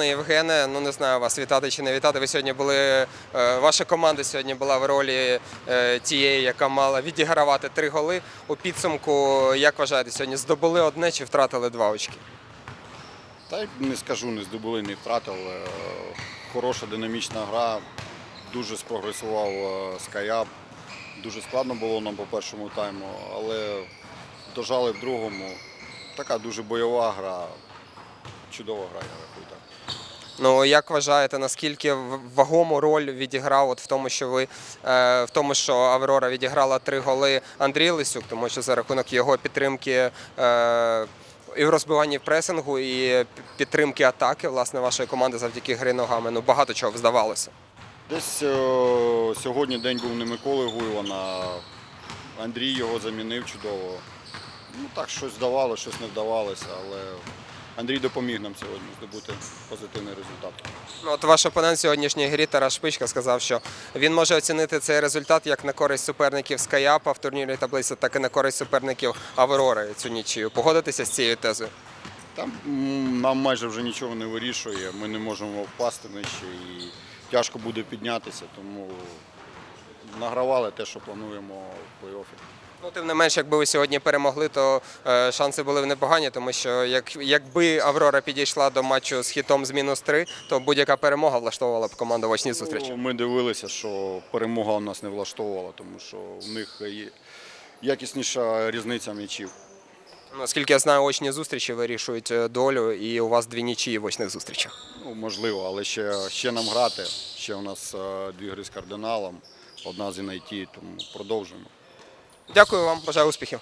Пане Євгене, ну не знаю вас вітати чи не вітати. Ви сьогодні були. е, Ваша команда сьогодні була в ролі е, тієї, яка мала відігравати три голи. У підсумку, як вважаєте, сьогодні здобули одне чи втратили два очки? Та не скажу, не здобули, не втратили. Е, Хороша динамічна гра, дуже спрогресував Скаяп. Дуже складно було нам по першому тайму, але дожали в другому. Така дуже бойова гра. Чудова гра, я рахую так. Ну як вважаєте, наскільки вагому роль відіграв от в тому, що ви е, в тому, що Аврора відіграла три голи Андрій Лисюк, тому що за рахунок його підтримки. Е, і в розбиванні пресингу, і підтримки атаки власне вашої команди завдяки гри ногами. Ну багато чого здавалося. Десь е, сьогодні день був не Миколи Гуйлана, Андрій його замінив чудово. Ну так щось здавало, щось не вдавалося, але Андрій допоміг нам сьогодні здобути позитивний результат. Ну, от ваш опонент в сьогоднішній грі Тарас Шпичка сказав, що він може оцінити цей результат як на користь суперників Скаяпа в турнірній таблиці, так і на користь суперників Аврори цю нічию. Погодитеся з цією тезою? Там нам майже вже нічого не вирішує. Ми не можемо впасти нижче і тяжко буде піднятися, тому награвали те, що плануємо в плей-оффі. Ну, тим не менш, якби ви сьогодні перемогли, то е, шанси були б непогані, тому що як, якби Аврора підійшла до матчу з хітом з мінус 3, то будь-яка перемога влаштовувала б команду в очній зустрічі. Ну, Ми дивилися, що перемога у нас не влаштовувала, тому що в них є якісніша різниця м'ячів. Наскільки я знаю, очні зустрічі вирішують е, долю, і у вас дві нічиї в очних зустрічах. Ну, можливо, але ще, ще нам грати. Ще у нас е, дві гри з кардиналом, одна з NIT, тому продовжуємо. Дякую вам, бажаю успіхів.